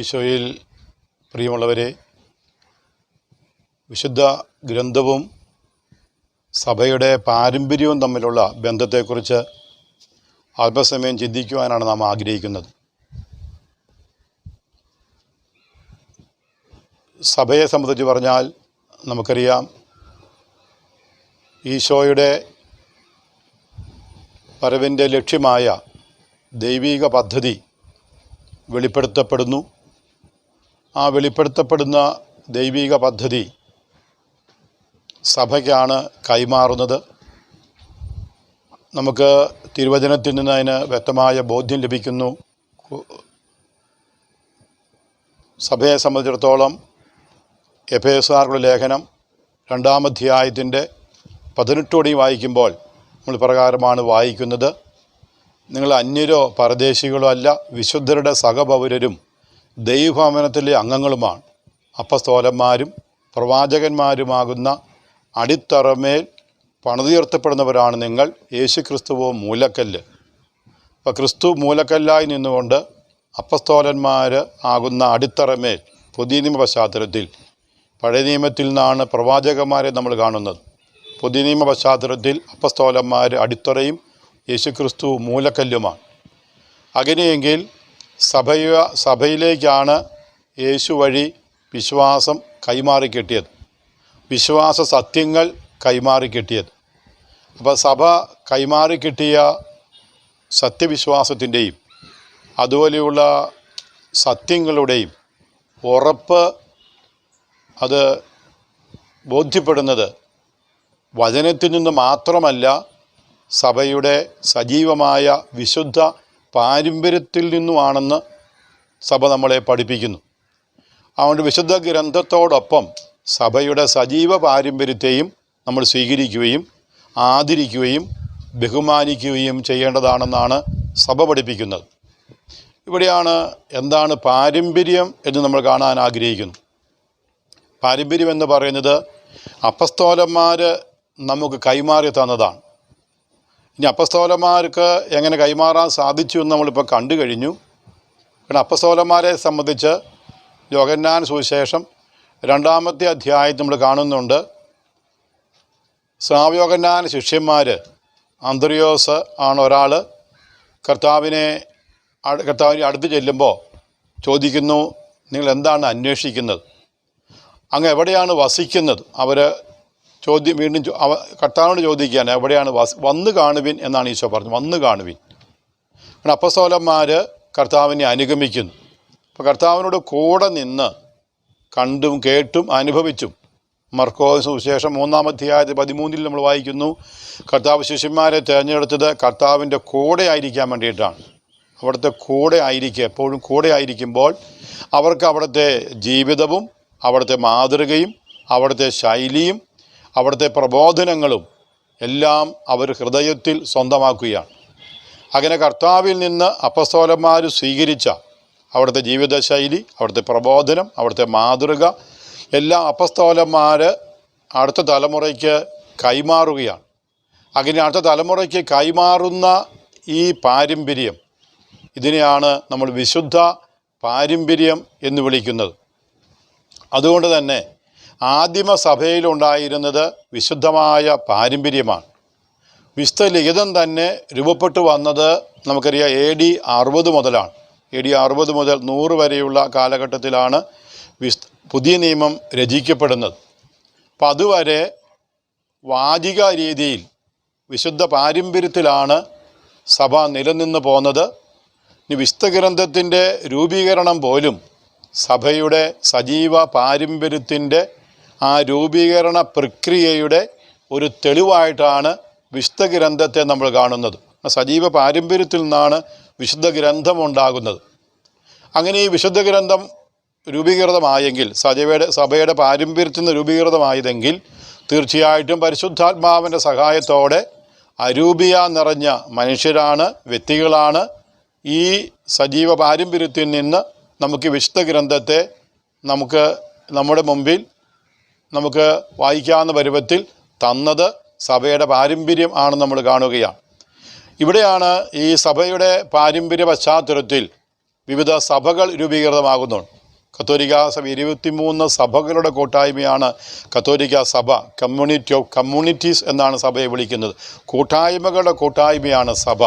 ഈശോയിൽ പ്രിയമുള്ളവരെ വിശുദ്ധ ഗ്രന്ഥവും സഭയുടെ പാരമ്പര്യവും തമ്മിലുള്ള ബന്ധത്തെക്കുറിച്ച് അല്പസമയം ചിന്തിക്കുവാനാണ് നാം ആഗ്രഹിക്കുന്നത്. സഭയെ സംബന്ധിച്ച് പറഞ്ഞാൽ നമുക്കറിയാം ഈശോയുടെ വരവിന്റെ ലക്ഷ്യമായ ദൈവിക പദ്ധതി വെളിപ്പെടുത്തപ്പെടുന്നു. ആ വെളിപ്പെടുത്തപ്പെടുന്ന ദൈവിക പദ്ധതി സഭയ്ക്കാണ് കൈമാറുന്നത്. നമുക്ക് തിരുവചനത്തിൽ നിന്ന് അതിന് വ്യക്തമായ ബോധ്യം ലഭിക്കുന്നു. സഭയെ സംബന്ധിച്ചിടത്തോളം എഫ് എസ് ആറുടെ ലേഖനം രണ്ടാമധ്യായത്തിന്റെ പതിനെട്ടോടി വായിക്കുമ്പോൾ നമ്മൾ പ്രകാരമാണ് വായിക്കുന്നത്. നിങ്ങൾ അന്യരോ പരദേശികളോ അല്ല വിശുദ്ധരുടെ സഹപൗരരും ദൈവഭവനത്തിലെ അംഗങ്ങളുമാണ്. അപ്പസ്തോലന്മാരും പ്രവാചകന്മാരുമാകുന്ന അടിത്തറമേൽ പണിതുയർത്തപ്പെടുന്നവരാണ് നിങ്ങൾ. യേശു ക്രിസ്തുവോ മൂലക്കല്ല്. അപ്പോൾ ക്രിസ്തു മൂലക്കല്ലായി നിന്നുകൊണ്ട് അപ്പസ്തോലന്മാർ ആകുന്ന അടിത്തറമേൽ പുതിയ നിയമ പശ്ചാത്തലത്തിൽ പഴയ നിയമത്തിൽ നിന്നാണ് പ്രവാചകന്മാരെ നമ്മൾ കാണുന്നത്. പുതിയ നിയമ പശ്ചാത്തലത്തിൽ അപ്പസ്തോലന്മാർ അടിത്തറയും യേശുക്രിസ്തു മൂലക്കല്ലുമാണ്. അങ്ങനെയെങ്കിൽ സഭയ സഭയിലേക്കാണ് യേശു വഴി വിശ്വാസം കൈമാറി കിട്ടിയത് വിശ്വാസ സത്യങ്ങൾ കൈമാറി കിട്ടിയത് അപ്പോൾ സഭ കൈമാറി കിട്ടിയ സത്യവിശ്വാസത്തിന്റെയും അതുപോലെയുള്ള സത്യങ്ങളുടെയും ഉറപ്പ് അത് ബോധ്യപ്പെടുന്നത് വചനത്തിൽ നിന്ന് മാത്രമല്ല സഭയുടെ സജീവമായ വിശുദ്ധ പാരമ്പര്യത്തിൽ നിന്നുമാണെന്ന് സഭ നമ്മളെ പഠിപ്പിക്കുന്നു. അതുകൊണ്ട് വിശുദ്ധ ഗ്രന്ഥത്തോടൊപ്പം സഭയുടെ സജീവ പാരമ്പര്യത്തെയും നമ്മൾ സ്വീകരിക്കുകയും ആദരിക്കുകയും ബഹുമാനിക്കുകയും ചെയ്യേണ്ടതാണെന്നാണ് സഭ പഠിപ്പിക്കുന്നത്. ഇവിടെയാണ് എന്താണ് പാരമ്പര്യം എന്ന് നമ്മൾ കാണാൻ ആഗ്രഹിക്കുന്നു. പാരമ്പര്യം എന്ന് പറയുന്നത് അപ്പസ്തോലന്മാർ നമുക്ക് കൈമാറി തന്നതാണ്. ഇനി അപ്പസ്തോലന്മാർക്ക് എങ്ങനെ കൈമാറാൻ സാധിച്ചു എന്ന് നമ്മളിപ്പോൾ കണ്ടു കഴിഞ്ഞു. കാരണം അപ്പസ്തോലന്മാരെ സംബന്ധിച്ച് യോഗന്നാൻ സുവിശേഷം രണ്ടാമത്തെ അധ്യായത്തിൽ നമ്മൾ കാണുന്നുണ്ട്. സാവയോഗന്നാൻ ശിഷ്യന്മാർ അന്തരിയോസ് ആണ് ഒരാൾ കർത്താവിനെ കർത്താവിനെ അടുത്ത് ചെല്ലുമ്പോൾ ചോദിക്കുന്നു നിങ്ങൾ എന്താണ് അന്വേഷിക്കുന്നത്? അങ്ങ് എവിടെയാണ് വസിക്കുന്നത്? അവർ ചോദ്യം വീണ്ടും കർത്താവിനോട് ചോദിക്കുകയാണ് എവിടെയാണ് വാസ് വന്ന് കാണുവിൻ എന്നാണ് ഈശോ പറഞ്ഞത്. വന്ന് കാണുവിൻ. കാരണം അപ്പസോലന്മാർ കർത്താവിനെ അനുഗമിക്കുന്നു. അപ്പോൾ കർത്താവിനോട് കൂടെ നിന്ന് കണ്ടും കേട്ടും അനുഭവിച്ചും. മർക്കോ സുവിശേഷം മൂന്നാം അധ്യായത്തിൽ പതിമൂന്നിൽ നമ്മൾ വായിക്കുന്നു കർത്താവ് ശിഷ്യന്മാരെ തിരഞ്ഞെടുത്തത് കർത്താവിന്റെ കൂടെ ആയിരിക്കാൻ വേണ്ടിയിട്ടാണ്. അവിടുത്തെ കൂടെ ആയിരിക്കുക എപ്പോഴും കൂടെ ആയിരിക്കുമ്പോൾ അവർക്ക് അവിടുത്തെ ജീവിതവും അവിടുത്തെ മാതൃകയും അവിടുത്തെ ശൈലിയും അവിടുത്തെ പ്രബോധനങ്ങളും എല്ലാം അവർ ഹൃദയത്തിൽ സ്വന്തമാക്കുകയാണ്. അങ്ങനെ കർത്താവിൽ നിന്ന് അപ്പസ്തോലന്മാർ സ്വീകരിച്ച അവിടുത്തെ ജീവിതശൈലി അവിടുത്തെ പ്രബോധനം അവിടുത്തെ മാതൃക എല്ലാം അപ്പസ്തോലന്മാർ അടുത്ത തലമുറയ്ക്ക് കൈമാറുകയാണ്. അങ്ങനെ അടുത്ത തലമുറയ്ക്ക് കൈമാറുന്ന ഈ പാരമ്പര്യം ഇതിനെയാണ് നമ്മൾ വിശുദ്ധ പാരമ്പര്യം എന്ന് വിളിക്കുന്നത്. അതുകൊണ്ട് തന്നെ ആദിമ സഭയിലുണ്ടായിരുന്നത് വിശുദ്ധമായ പാരമ്പര്യമാണ്. വിശുദ്ധ ലിഖിതം തന്നെ രൂപപ്പെട്ടു വന്നത് നമുക്കറിയാം എ ഡി അറുപത് മുതലാണ്. എ ഡി അറുപത് മുതൽ നൂറ് വരെയുള്ള കാലഘട്ടത്തിലാണ് വിശ് പുതിയ നിയമം രചിക്കപ്പെടുന്നത്. അപ്പം അതുവരെ വാചിക രീതിയിൽ വിശുദ്ധ പാരമ്പര്യത്തിലാണ് സഭ നിലനിന്ന് പോന്നത്. ഇനി വിശുദ്ധ ഗ്രന്ഥത്തിന്റെ രൂപീകരണം പോലും സഭയുടെ സജീവ പാരമ്പര്യത്തിന്റെ ആ രൂപീകരണ പ്രക്രിയയുടെ ഒരു തെളിവായിട്ടാണ് വിശുദ്ധ ഗ്രന്ഥത്തെ നമ്മൾ കാണുന്നത്. സജീവ പാരമ്പര്യത്തിൽ നിന്നാണ് വിശുദ്ധ ഗ്രന്ഥം ഉണ്ടാകുന്നത് അങ്ങനെ ഈ വിശുദ്ധ ഗ്രന്ഥം രൂപീകൃതമായെങ്കിൽ സജയുടെ സഭയുടെ പാരമ്പര്യത്തിൽ നിന്ന് രൂപീകൃതമായതെങ്കിൽ തീർച്ചയായിട്ടും പരിശുദ്ധാത്മാവിന്റെ സഹായത്തോടെ അരൂപിയ നിറഞ്ഞ മനുഷ്യരാണ് വ്യക്തികളാണ് ഈ സജീവ പാരമ്പര്യത്തിൽ നിന്ന് നമുക്ക് വിശുദ്ധ ഗ്രന്ഥത്തെ നമുക്ക് നമ്മുടെ മുമ്പിൽ നമുക്ക് വായിക്കാവുന്ന പരുവത്തിൽ തന്നത് സഭയുടെ പാരമ്പര്യം ആണെന്ന് നമ്മൾ കാണുകയാണ്. ഇവിടെയാണ് ഈ സഭയുടെ പാരമ്പര്യ പശ്ചാത്തലത്തിൽ വിവിധ സഭകൾ രൂപീകൃതമാകുന്നു കത്തോലിക്ക സഭ ഇരുപത്തിമൂന്ന് സഭകളുടെ കൂട്ടായ്മയാണ് കത്തോലിക്ക സഭ കമ്മ്യൂണിറ്റി ഓഫ് കമ്മ്യൂണിറ്റീസ് എന്നാണ് സഭയെ വിളിക്കുന്നത്. കൂട്ടായ്മകളുടെ കൂട്ടായ്മയാണ് സഭ.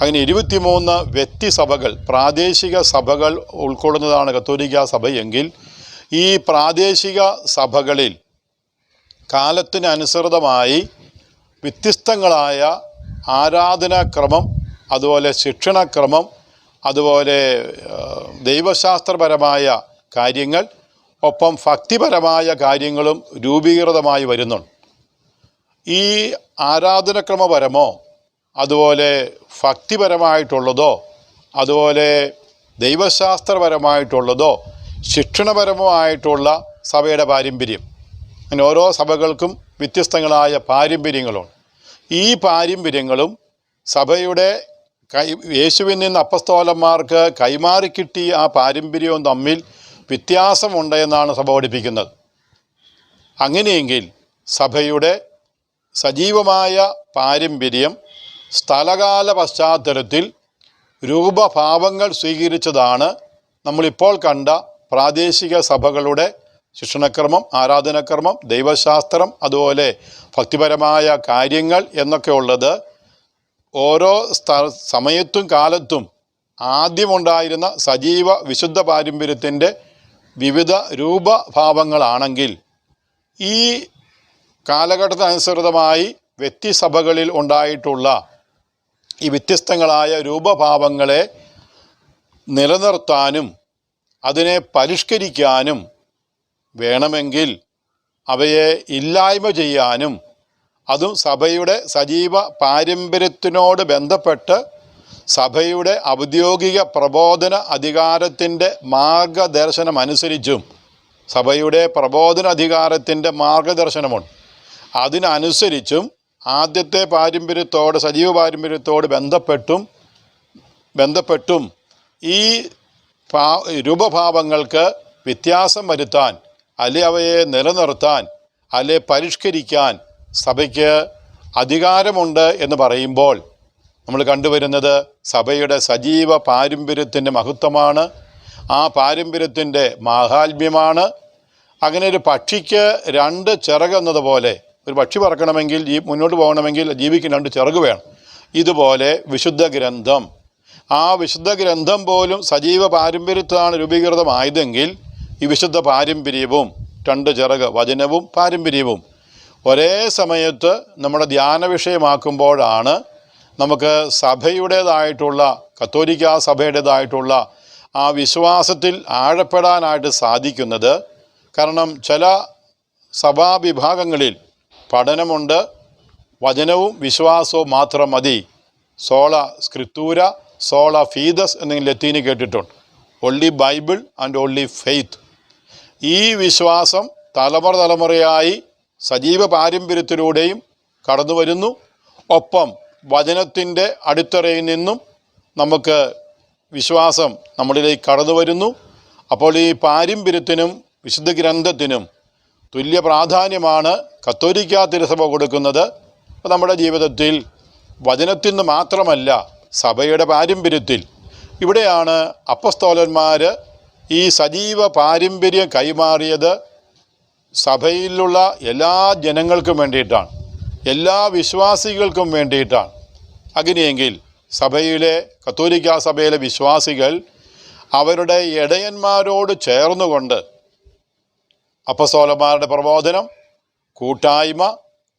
അങ്ങനെ ഇരുപത്തിമൂന്ന് വ്യക്തി സഭകൾ പ്രാദേശിക സഭകൾ ഉൾക്കൊള്ളുന്നതാണ് കത്തോലിക്ക സഭയെങ്കിൽ ഈ പ്രാദേശിക സഭകളിൽ കാലത്തിനനുസൃതമായി വ്യത്യസ്തങ്ങളായ ആരാധനാക്രമം അതുപോലെ ശിക്ഷണക്രമം അതുപോലെ ദൈവശാസ്ത്രപരമായ കാര്യങ്ങൾ ഒപ്പം ഭക്തിപരമായ കാര്യങ്ങളും രൂപീകൃതമായി വരുന്നുണ്ട്. ഈ ആരാധനക്രമപരമോ അതുപോലെ ഭക്തിപരമായിട്ടുള്ളതോ അതുപോലെ ദൈവശാസ്ത്രപരമായിട്ടുള്ളതോ ശിക്ഷണപരമോ ആയിട്ടുള്ള സഭയുടെ പാരമ്പര്യം. അങ്ങനെ ഓരോ സഭകൾക്കും വ്യത്യസ്തങ്ങളായ പാരമ്പര്യങ്ങളുണ്ട്. ഈ പാരമ്പര്യങ്ങളും സഭയുടെ കൈ യേശുവിൽ നിന്ന് അപ്പസ്തോലന്മാർക്ക് കൈമാറി കിട്ടിയ ആ പാരമ്പര്യവും തമ്മിൽ വ്യത്യാസമുണ്ട് എന്നാണ് സഭ പഠിപ്പിക്കുന്നത്. അങ്ങനെയെങ്കിൽ സഭയുടെ സജീവമായ പാരമ്പര്യം സ്ഥലകാല പശ്ചാത്തലത്തിൽ രൂപഭാവങ്ങൾ സ്വീകരിച്ചതാണ് നമ്മളിപ്പോൾ കണ്ട പ്രാദേശിക സഭകളുടെ ശിക്ഷണക്രമം ആരാധനക്രമം ദൈവശാസ്ത്രം അതുപോലെ ഭക്തിപരമായ കാര്യങ്ങൾ എന്നൊക്കെ ഉള്ളത് ഓരോ സ്ഥ സമയത്തും കാലത്തും ആദ്യമുണ്ടായിരുന്ന സജീവ വിശുദ്ധ പാരമ്പര്യത്തിന്റെ വിവിധ രൂപഭാവങ്ങളാണെങ്കിൽ ഈ കാലഘട്ടത്തിനനുസൃതമായി വ്യക്തിസഭകളിൽ ഉണ്ടായിട്ടുള്ള ഈ വ്യത്യസ്തങ്ങളായ രൂപഭാവങ്ങളെ നിലനിർത്താനും അതിനെ പരിഷ്കരിക്കാനും വേണമെങ്കിൽ അവയെ ഇല്ലായ്മ ചെയ്യാനും അതും സഭയുടെ സജീവ പാരമ്പര്യത്തിനോട് ബന്ധപ്പെട്ട് സഭയുടെ ഔദ്യോഗിക പ്രബോധന അധികാരത്തിന്റെ മാർഗദർശനമനുസരിച്ചും സഭയുടെ പ്രബോധന അധികാരത്തിന്റെ മാർഗദർശനമുണ്ട്. അതിനനുസരിച്ചും ആദ്യത്തെ പാരമ്പര്യത്തോട് സജീവ പാരമ്പര്യത്തോട് ബന്ധപ്പെട്ടും ബന്ധപ്പെട്ടും ഈ രൂപഭാവങ്ങൾക്ക് വ്യത്യാസം വരുത്താൻ അല്ലെ അവയെ നിലനിർത്താൻ അല്ലെ പരിഷ്കരിക്കാൻ സഭയ്ക്ക് അധികാരമുണ്ട് എന്ന് പറയുമ്പോൾ നമ്മൾ കണ്ടുവരുന്നത് സഭയുടെ സജീവ പാരമ്പര്യത്തിന്റെ മഹത്വമാണ്. ആ പാരമ്പര്യത്തിന്റെ മാഹാത്മ്യമാണ്. അങ്ങനെ ഒരു പക്ഷിക്ക് രണ്ട് ചിറകെന്നതുപോലെ ഒരു പക്ഷി പറക്കണമെങ്കിൽ മുന്നോട്ട് പോകണമെങ്കിൽ ജീവിക്കാൻ രണ്ട് ചിറക് വേണം. ഇതുപോലെ വിശുദ്ധ ഗ്രന്ഥം ആ വിശുദ്ധ ഗ്രന്ഥം പോലും സജീവ പാരമ്പര്യത്തിലാണ് രൂപീകൃതമായതെങ്കിൽ ഈ വിശുദ്ധ പാരമ്പര്യവും രണ്ട് ചിറക് വചനവും പാരമ്പര്യവും ഒരേ സമയത്ത് നമ്മുടെ ധ്യാന വിഷയമാക്കുമ്പോഴാണ് നമുക്ക് സഭയുടേതായിട്ടുള്ള കത്തോലിക്ക സഭയുടേതായിട്ടുള്ള ആ വിശ്വാസത്തിൽ ആഴപ്പെടാനായിട്ട് സാധിക്കുന്നത്. കാരണം ചില സഭാവിഭാഗങ്ങളിൽ പഠനമുണ്ട് വചനവും വിശ്വാസവും മാത്രം മതി. സോള സ്ക്രിപ്തൂര സോള ഫീദസ് എന്നെങ്കിൽ ലത്തീന് കേട്ടിട്ടുണ്ട്. Only Bible and only faith ഈ വിശ്വാസം തലമുറ തലമുറയായി സജീവ പാരമ്പര്യത്തിലൂടെയും കടന്നു വരുന്നു. ഒപ്പം വചനത്തിന്റെ അടിത്തറയിൽ നിന്നും നമുക്ക് വിശ്വാസം നമ്മളിലേക്ക് കടന്നു വരുന്നു. അപ്പോൾ ഈ പാരമ്പര്യത്തിനും വിശുദ്ധ ഗ്രന്ഥത്തിനും തുല്യ പ്രാധാന്യമാണ് കത്തോലിക്ക തിരുസഭ കൊടുക്കുന്നത്. നമ്മുടെ ജീവിതത്തിൽ വചനത്തിൽ നിന്ന് മാത്രമല്ല സഭയുടെ പാരമ്പര്യത്തിൽ. ഇവിടെയാണ് അപ്പസ്തോലന്മാർ ഈ സജീവ പാരമ്പര്യം കൈമാറിയത്. സഭയിലുള്ള എല്ലാ ജനങ്ങൾക്കും വേണ്ടിയിട്ടാണ്. എല്ലാ വിശ്വാസികൾക്കും വേണ്ടിയിട്ടാണ്. അങ്ങനെയെങ്കിൽ സഭയിലെ കത്തോലിക്ക സഭയിലെ വിശ്വാസികൾ അവരുടെ ഇടയന്മാരോട് ചേർന്നുകൊണ്ട് അപ്പസ്തോലന്മാരുടെ പ്രബോധനം കൂട്ടായ്മ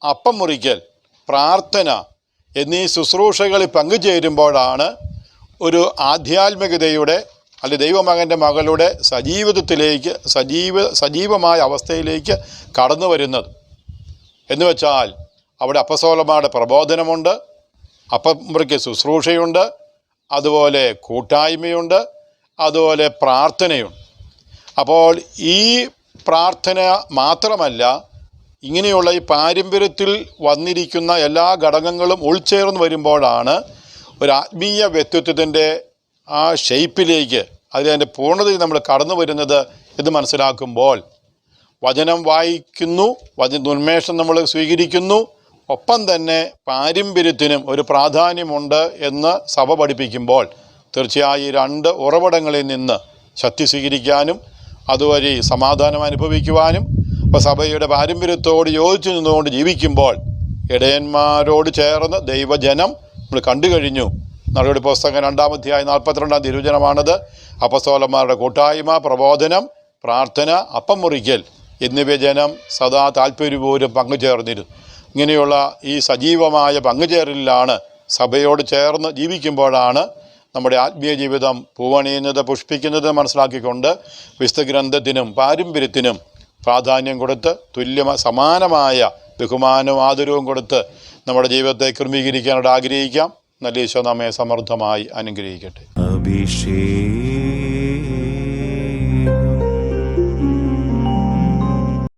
അപ്പം മുറിക്കൽ പ്രാർത്ഥന എന്നീ ശുശ്രൂഷകളിൽ പങ്കുചേരുമ്പോഴാണ് ഒരു ആധ്യാത്മികതയുടെ അല്ലെ ദൈവമകന്റെ മകളുടെ സജീവിതത്തിലേക്ക് സജീവ സജീവമായ അവസ്ഥയിലേക്ക് കടന്നു വരുന്നത്. എന്ന് വെച്ചാൽ അവിടെ അപ്പസോലമാരുടെ പ്രബോധനമുണ്ട് അപ്പം മുറിക്ക് ശുശ്രൂഷയുണ്ട് അതുപോലെ കൂട്ടായ്മയുണ്ട് അതുപോലെ പ്രാർത്ഥനയുണ്ട്. അപ്പോൾ ഈ പ്രാർത്ഥന മാത്രമല്ല ഇങ്ങനെയുള്ള ഈ പാരമ്പര്യത്തിൽ വന്നിരിക്കുന്ന എല്ലാ ഘടകങ്ങളും ഉൾച്ചേർന്ന് വരുമ്പോഴാണ് ഒരു ആത്മീയ വ്യക്തിത്വത്തിന്റെ ആ ഷെയ്പ്പിലേക്ക് അതിന്റെ പൂർണതയിൽ നമ്മൾ കടന്നു വരുന്നത് എന്ന് മനസ്സിലാക്കുമ്പോൾ വചനം വായിക്കുന്നു വചന ഉന്മേഷം നമ്മൾ സ്വീകരിക്കുന്നു ഒപ്പം തന്നെ പാരമ്പര്യത്തിനും ഒരു പ്രാധാന്യമുണ്ട് എന്ന് സഭ പഠിപ്പിക്കുമ്പോൾ തീർച്ചയായും രണ്ട് ഉറവിടങ്ങളിൽ നിന്ന് ശക്തി സ്വീകരിക്കാനും അതുവഴി സമാധാനം അനുഭവിക്കുവാനും ഇപ്പോൾ സഭയുടെ പാരമ്പര്യത്തോട് യോജിച്ചു നിന്നുകൊണ്ട് ജീവിക്കുമ്പോൾ ഇടയന്മാരോട് ചേർന്ന് ദൈവജനം നമ്മൾ കണ്ടു കഴിഞ്ഞു. നടപടി പുസ്തകം രണ്ടാമധ്യായ നാൽപ്പത്തിരണ്ടാം തിരുവചനമാണത്. അപ്പസ്തോലന്മാരുടെ കൂട്ടായ്മ പ്രബോധനം പ്രാർത്ഥന അപ്പം മുറിക്കൽ എന്നിവ ജനം സദാ താല്പര്യപൂർവം പങ്കുചേർന്നിരുന്നു. ഇങ്ങനെയുള്ള ഈ സജീവമായ പങ്കുചേരലിലാണ് സഭയോട് ചേർന്ന് ജീവിക്കുമ്പോഴാണ് നമ്മുടെ ആത്മീയ ജീവിതം പൂവണിയുന്നത് പുഷ്പിക്കുന്നത് മനസ്സിലാക്കിക്കൊണ്ട് വിശുദ്ധ ഗ്രന്ഥത്തിനും പാരമ്പര്യത്തിനും പ്രാധാന്യം കൊടുത്ത് തുല്യ സമാനമായ ബഹുമാനവും ആദരവും കൊടുത്ത് നമ്മുടെ ജീവിതത്തെ ക്രമീകരിക്കാനായിട്ട് ആഗ്രഹിക്കാം. നല്ല ഈശോ നമ്മെ സമൃദ്ധമായി അനുഗ്രഹിക്കട്ടെ. അഭിഷേകം